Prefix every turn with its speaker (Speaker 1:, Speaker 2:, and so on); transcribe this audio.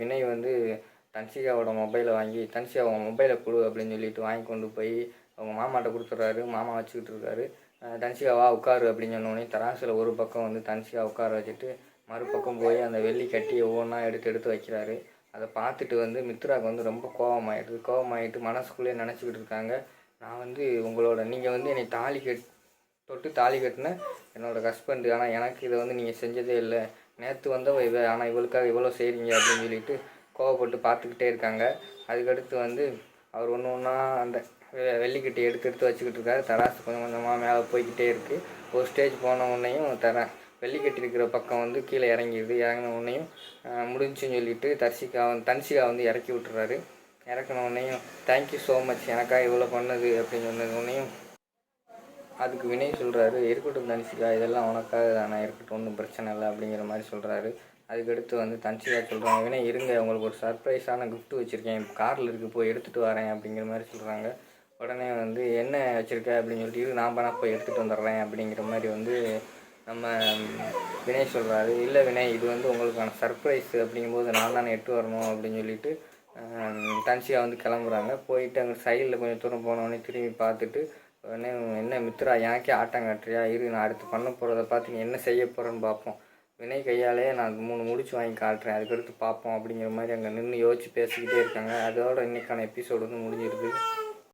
Speaker 1: வினய் வந்து தன்சிகாவோட மொபைலை வாங்கி தன்சிகா அவங்க மொபைலை கொடு அப்படின்னு சொல்லிட்டு வாங்கி கொண்டு போய் அவங்க மாமாட்ட கொடுத்துட்றாரு. மாமா வச்சுக்கிட்டு இருக்காரு. தன்சிகாவா உட்காரு அப்படின்னு சொன்னோடனே தராசில் ஒரு பக்கம் வந்து தன்சிகா உட்கார வச்சுட்டு மறுபக்கம் போய் அந்த வெள்ளி கட்டி ஒவ்வொன்றா எடுத்து எடுத்து வைக்கிறாரு. அதை பார்த்துட்டு வந்து மித்ராவுக்கு வந்து ரொம்ப கோவமாயிடுது. கோவமாயிட்டு மனசுக்குள்ளேயே நினச்சிக்கிட்டு இருக்காங்க. நான் வந்து உங்களோட நீங்கள் வந்து என்னை தாலி கட் தொட்டு தாலி கட்டின என்னோட ஹஸ்பண்டு ஆனால் எனக்கு இதை வந்து நீங்கள் செஞ்சதே இல்லை. நேற்று வந்தவ இவ ஆனால் இவளுக்காக இவ்வளோ செய்கிறீங்க அப்படின்னு சொல்லிட்டு கோவப்பட்டு பார்த்துக்கிட்டே இருக்காங்க. அதுக்கடுத்து வந்து அவர் ஒன்று ஒன்றா அந்த வெ- வெள்ளிக்கட்டி எடுத்து எடுத்து வச்சுக்கிட்டு இருக்காரு. தராசு கொஞ்சம் கொஞ்சமாக மேலே போய்கிட்டே இருக்குது ஒரு ஸ்டேஜ் போன உடனேயும் தர வெள்ளிக்கட்டி இருக்கிற பக்கம் வந்து கீழே இறங்கிடுது. இறங்கின உடனேயும் முடிஞ்சுன்னு சொல்லிட்டு தர்ஷிகா வந்து தன்சிகா வந்து இறக்கி விட்டுறாரு. இறக்கின உடனேயும் தேங்க்யூ ஸோ மச் எனக்காக இவ்வளோ பண்ணது. அப்படின்னு சொன்னது உடனேயும் அதுக்கு வினய் சொல்கிறாரு இருக்கட்டும் தன்சிகா இதெல்லாம் உனக்காக தானே இருக்கட்டும் ஒன்றும் பிரச்சனை இல்லை அப்படிங்கிற மாதிரி சொல்கிறாரு அதுக்கடுத்து வந்து தன்சிகா சொல்கிறாங்க வினய் இருங்க உங்களுக்கு ஒரு சர்ப்ரைஸான gift வச்சுருக்கேன் காரில் இருக்குது போய் எடுத்துகிட்டு வரேன் அப்படிங்கிற மாதிரி சொல்கிறாங்க உடனே வந்து என்ன வச்சுருக்க? அப்படின்னு சொல்லிட்டு நான் பண்ணால் போய் எடுத்துகிட்டு வந்துடுறேன் அப்படிங்கிற மாதிரி வந்து நம்ம வினய் சொல்கிறாரு இல்லை வினய் இது வந்து உங்களுக்கான சர்ப்ரைஸ் அப்படிங்கும்போது நான் தானே எட்டு வரணும் அப்படின்னு சொல்லிட்டு ஆஹ், வந்து கிளம்புறாங்க. போயிட்டு அங்கே சைடில் கொஞ்சம் தூரம் போனோடனே திரும்பி பார்த்துட்டு உடனே என்ன மித்ரா எனக்கே ஆட்டம் காட்டுறியா? இரு நான் அடுத்து பண்ண போகிறத பார்த்து நீ என்ன செய்ய போகிறேன்னு பார்ப்போம். வினை கையாலே நான் மூணு முடிச்சு வாங்கி காட்டுறேன். அதுக்கடுத்து பார்ப்போம் அப்படிங்கிற மாதிரி அங்கே நின்று யோசிச்சு பேசிக்கிட்டே இருக்காங்க. அதோட இன்னைக்கான எபிசோடு வந்து முடிஞ்சிருது